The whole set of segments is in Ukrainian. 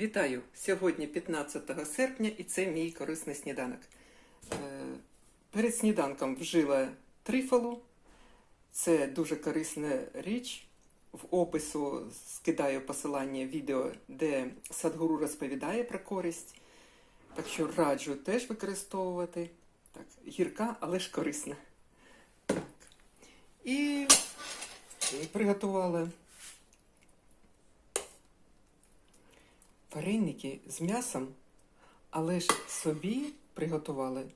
Вітаю! Сьогодні 15 серпня і це мій корисний сніданок. Е, Перед сніданком вжила трифалу. Це дуже корисна річ. В опису скидаю посилання відео, де Садгуру розповідає про користь. Так що раджу теж використовувати. Так, гірка, але ж корисна. І приготувала вареники з м'ясом, але ж собі приготували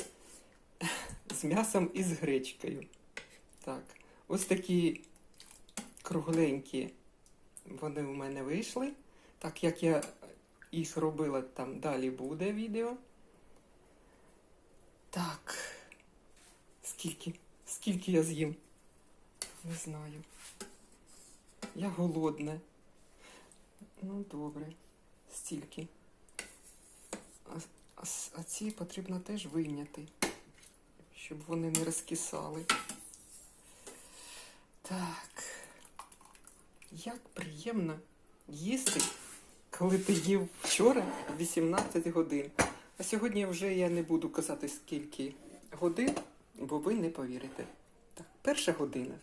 з м'ясом і з гречкою. Так, ось такі кругленькі вони у мене вийшли. Так як я їх робила, там далі буде відео. Так. Скільки? Скільки я з'їм? Не знаю. Я голодна. Ну, добре, стільки. А, а, а ці потрібно теж вийняти, щоб вони не розкисали. Так. Як приємно їсти, коли ти їв вчора 18 годин. А сьогодні вже я не буду казати, скільки годин, бо ви не повірите. Так, перша година.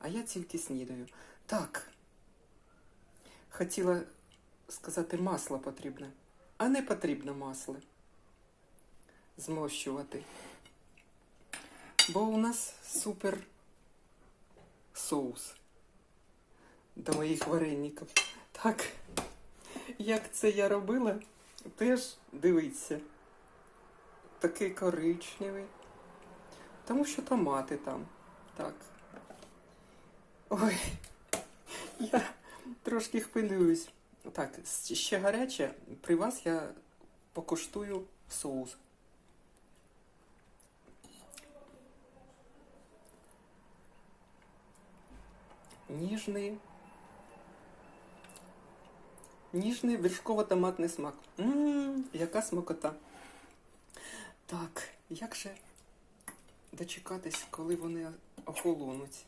А я тільки снідаю. Так. Хотіла сказати, масло потрібне, а не потрібно масло змощувати. Бо у нас супер соус до моїх вареників. Так, як це я робила, теж дивіться. Такий коричневий. Тому що томати там. Так. Ой, я трошки хвилююсь. Так, ще гаряче. При вас я покуштую соус. Ніжний. Ніжний вершково-томатний смак. Ммм, яка смакота. Так, як же дочекатись, коли вони охолонуть?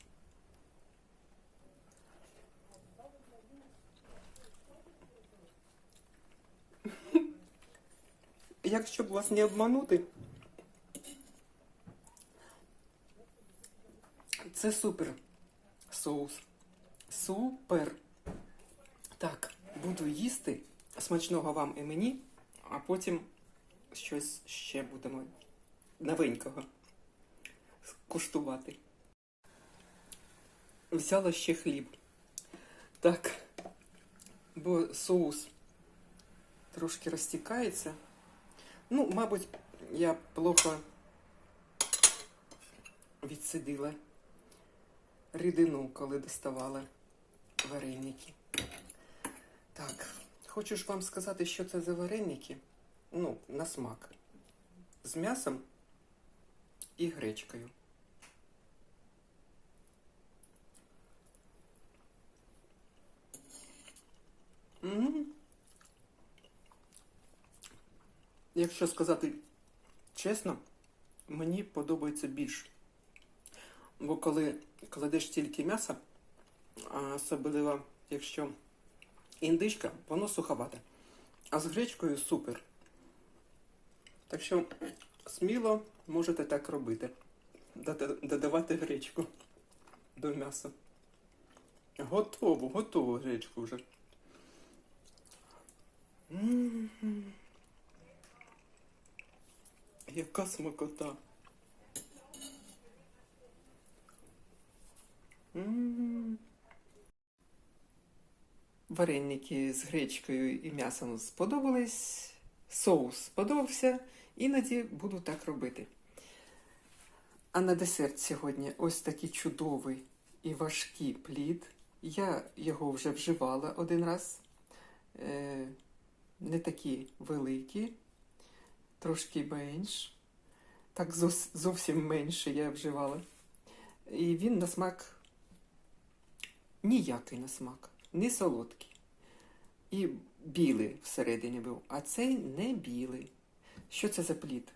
Як щоб вас не обманути, це супер соус. Супер. Так, буду їсти. Смачного вам і мені, а потім щось ще будемо новенького куштувати. Взяла ще хліб. Так, бо соус трошки розтікається. Ну, мабуть, я плохо відсидила рідину, коли доставала вареники. Так, хочу ж вам сказати, що це за вареники. Ну, на смак. З м'ясом і гречкою. М. Якщо сказати чесно, мені подобається більше. Бо коли кладеш тільки м'ясо, особливо якщо індичка, воно суховате. А з гречкою супер. Так що сміло можете так робити. Додавати гречку до м'яса. Готово, готово гречку вже. М. Яка смакота. Вареники з гречкою і м'ясом сподобались. Соус сподобався. Іноді буду так робити. А на десерт сьогодні ось такий чудовий і важкий плід. Я його вже вживала один раз. Е, не такі великі, трошки менш. Так зовсім менше я вживала. І він на смак ніякий на смак, не солодкий. І білий всередині був, а цей не білий. Що це за плід?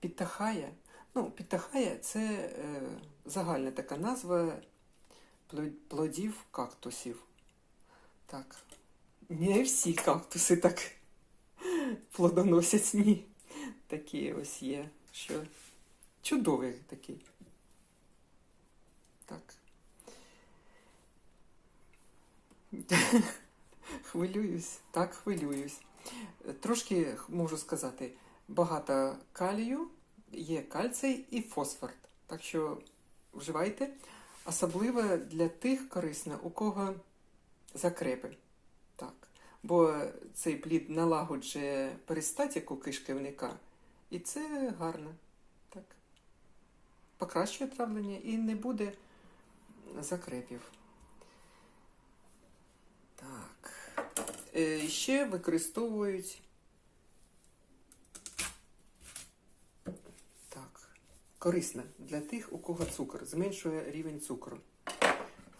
Підтахая. Ну, підтахая це е, загальна така назва плодів кактусів. Так, Не всі кактуси так плодоносять, ні. Такі ось є, що чудовий такий. Так. Хвилююсь, так хвилююсь. Трошки можу сказати, багато калію, є кальцій і фосфор. Так що вживайте. Особливо для тих корисно, у кого закрепи. Бо цей плід налагоджує перистатіку кишківника, і це гарно. Так. Покращує травлення і не буде закрепів. Так. Е, ще використовують. Так. Корисно для тих, у кого цукор. Зменшує рівень цукру.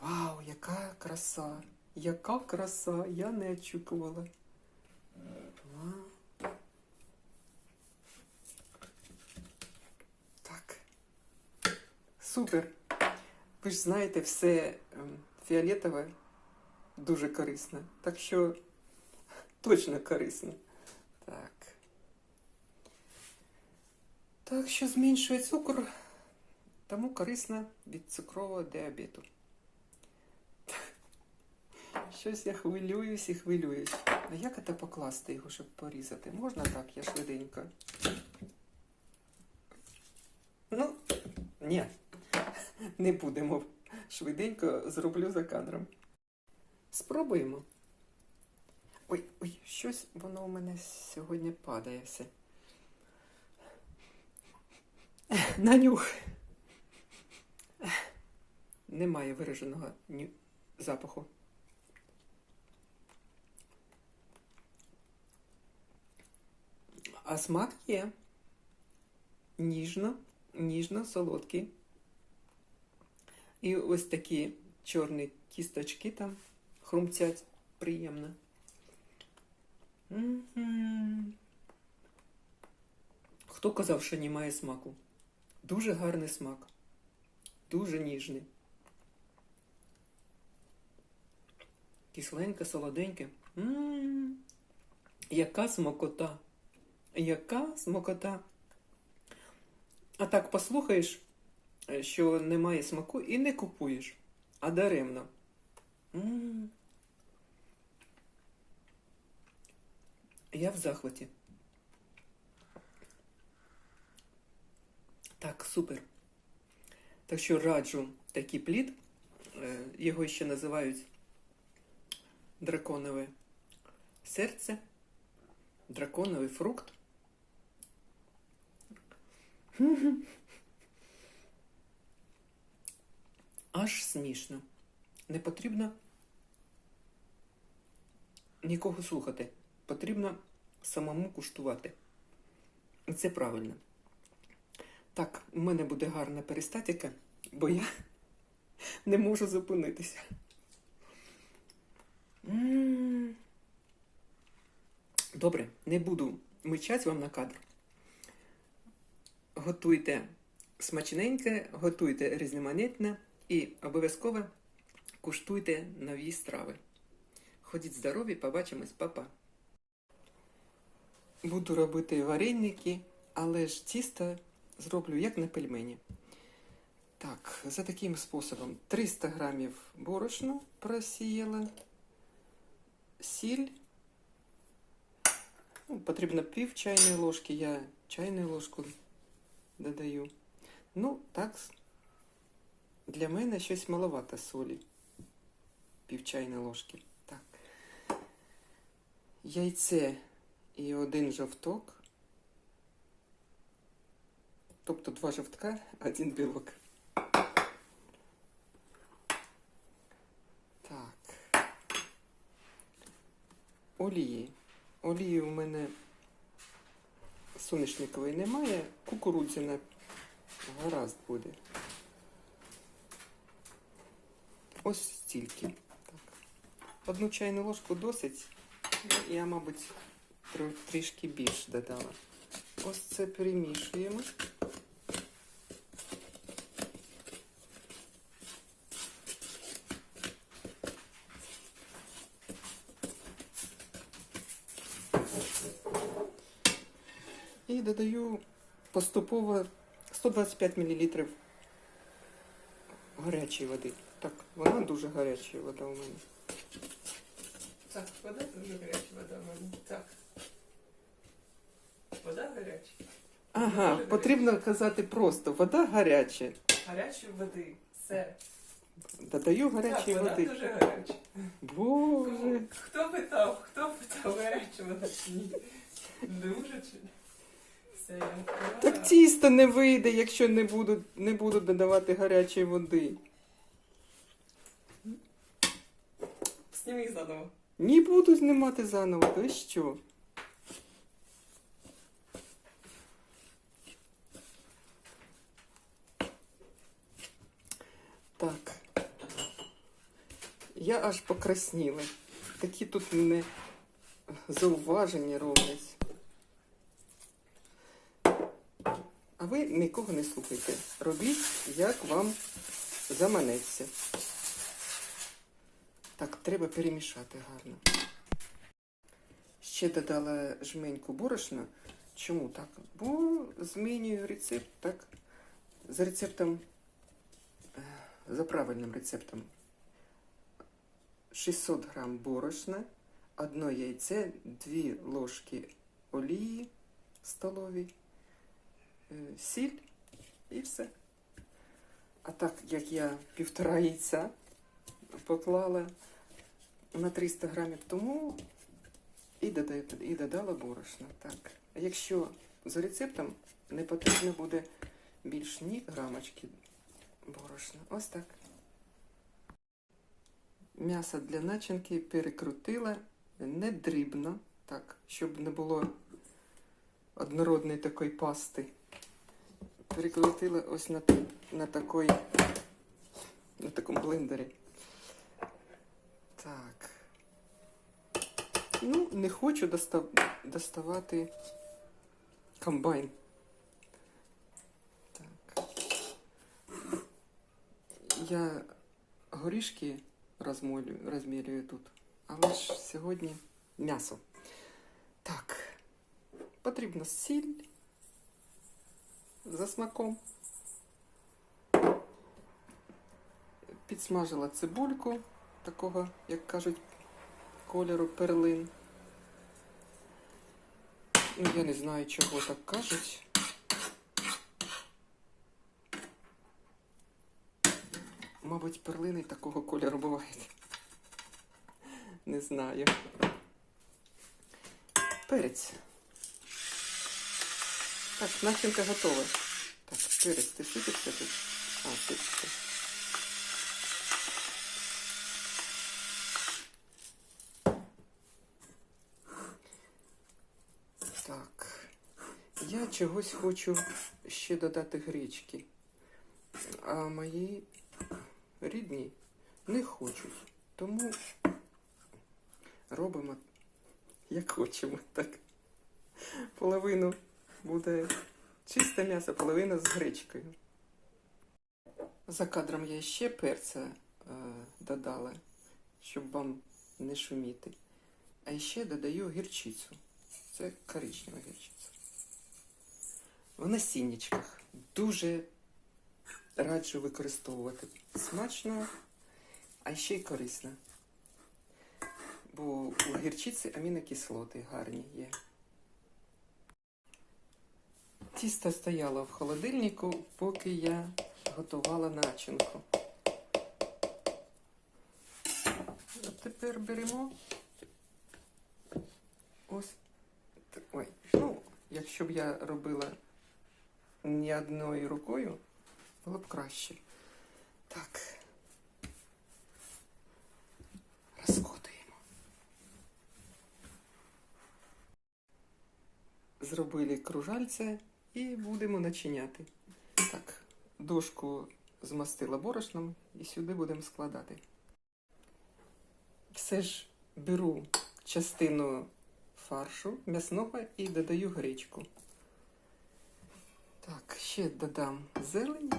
Вау, яка краса! Яка краса! Я не очікувала. Так. Супер. Ви ж знаєте, все ем, фіолетове дуже корисно. Так що точно корисно. Так. Так що зменшує цукор, тому корисно від цукрового діабету. Щось я хвилююсь і хвилююсь. А як це покласти його, щоб порізати? Можна так, я швиденько. Ну, ні, не будемо. Швиденько зроблю за кадром. Спробуємо. Ой, ой, щось воно у мене сьогодні падає все. На нюх. Немає вираженого запаху. А смак є. Ніжно, ніжно, солодкий. І ось такі чорні кісточки там хрумтять приємно. Хто казав, що немає смаку? Дуже гарний смак. Дуже ніжний. Кисленьке, солоденьке. М-м-м. Яка смакота. Яка смакота. А так послухаєш, що немає смаку і не купуєш, а даремно. М-м. Я в захваті. Так, супер. Так що раджу такий плід. Е, Його ще називають драконове серце, драконовий фрукт. Аж смішно. Не потрібно нікого слухати. Потрібно самому куштувати. Це правильно. Так, у мене буде гарна перистатика, бо я не можу зупинитися. Добре, не буду мичати вам на кадр. Готуйте смачненьке, готуйте різноманітне і обов'язково куштуйте нові страви. Ходіть здорові, побачимось, Па-па. Буду робити вареники, але ж тісто зроблю як на пельмені. Так, за таким способом 300 грамів борошна просіяла, сіль. Ну, потрібно пів чайної ложки, я чайну ложку додаю. Ну, так, для мене щось маловато солі. Пів чайної ложки. Так. Яйце і один жовток. Тобто два жовтка, один білок. Так. Олії. Олії у мене соняшникової немає, кукурудзяна гаразд буде. Ось стільки. Так. Одну чайну ложку досить. Ну, Я, мабуть, трішки більше додала. Ось це перемішуємо. додаю поступово 125 мл гарячої води. Так, вона дуже гаряча вода у мене. Так, вода дуже гаряча вода в мене. Так. Вода гаряча. Ага, Дуже потрібно казати просто вода гаряча. Гарячої води. Все. Додаю Так, гарячої вода води. дуже гаряча. Боже. Хто питав? Хто питав гаряча вода чи ні? Дуже чи ні? Так тісто не вийде, якщо не буду, не буду додавати гарячої води. Сніми заново. Не буду знімати заново, то що? Так. Я аж покрасніла. Такі тут мене зауваження роблять. А ви нікого не слухайте. Робіть, як вам заманеться. Так, треба перемішати гарно. Ще додала жменьку борошна. Чому так? Бо змінюю рецепт так. За рецептом, е, за правильним рецептом. 600 грам борошна, одно яйце, 2 ложки олії столові, сіль і все. А так як я півтора яйця поклала на 300 грамів, тому і, додаю, і додала борошна. Так. Якщо за рецептом не потрібно буде більш ні грамочки борошна. Ось так. М'ясо для начинки перекрутила не дрібно, так, щоб не було однородної такої пасти. Перекрутила ось на, на такой, на такому блендері. Так. Ну, не хочу достав... доставати комбайн. Так. Я горішки розмолю... розмірюю тут, але ж сьогодні м'ясо. Так. Потрібна сіль за смаком. Підсмажила цибульку такого, як кажуть, кольору перлин. Ну, я не знаю, чого так кажуть. Мабуть, перлини такого кольору бувають. Не знаю. Перець. Так, начинка готова. Так, перець, ти сипеться тут? А, сипеться. Так. Я чогось хочу ще додати гречки. А мої рідні не хочуть. Тому робимо як хочемо. Так. Половину буде чисте м'ясо, половина з гречкою. За кадром я ще перця е, додала, щоб вам не шуміти. А ще додаю гірчицю. Це коричнева гірчиця. В насіннячках дуже раджу використовувати. Смачно, а ще й корисно. Бо у гірчиці амінокислоти гарні є. Тісто стояло в холодильнику, поки я готувала начинку. А тепер беремо ось. Ой, ну, якщо б я робила не одною рукою, було б краще. Так. Розкотуємо. Зробили кружальце і будемо начиняти. Так, дошку змастила борошном і сюди будемо складати. Все ж беру частину фаршу м'ясного і додаю гречку. Так, ще додам зелень,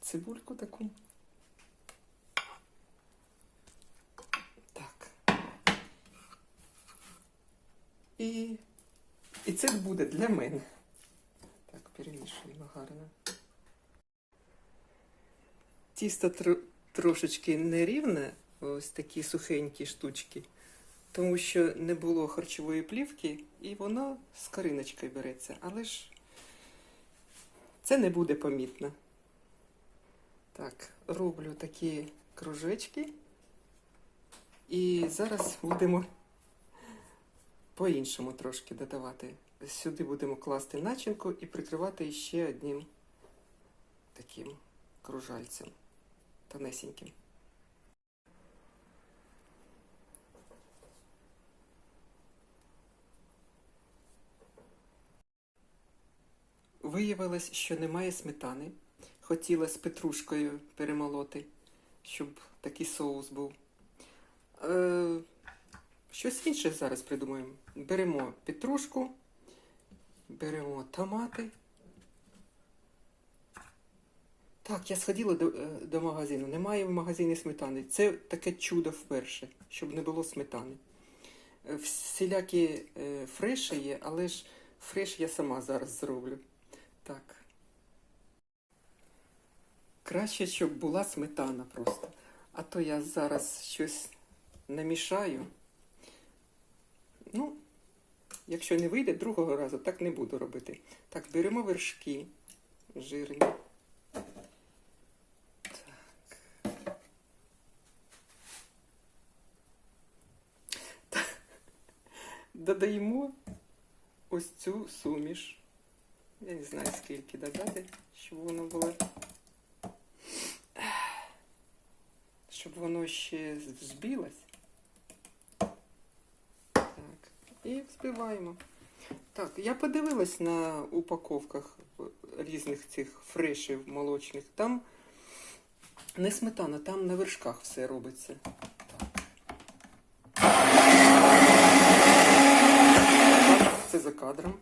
цибульку таку. Так. І, і це буде для мене. Перемішуємо гарно. Тісто тр- трошечки нерівне, ось такі сухенькі штучки, тому що не було харчової плівки, і воно з кориночкою береться. Але ж це не буде помітно. Так, роблю такі кружечки. І зараз будемо по-іншому трошки додавати. Сюди будемо класти начинку і прикривати ще одним таким кружальцем тонесеньким. Виявилось, що немає сметани. Хотіла з петрушкою перемолоти, щоб такий соус був. Е, щось інше зараз придумаємо. Беремо петрушку, беремо томати. Так, я сходила до, е, до магазину. Немає в магазині сметани. Це таке чудо вперше, щоб не було сметани. Е, Всілякі е, фреші є, але ж фреш я сама зараз зроблю. Так. Краще, щоб була сметана просто. А то я зараз щось намішаю. Ну, якщо не вийде другого разу, так не буду робити. Так, беремо вершки жирні. Так. Додаємо ось цю суміш. Я не знаю, скільки додати, щоб воно було. Щоб воно ще збілось. І взбиваємо. Так, я подивилась на упаковках різних цих фрешів молочних. Там не сметана, там на вершках все робиться. Це за кадром.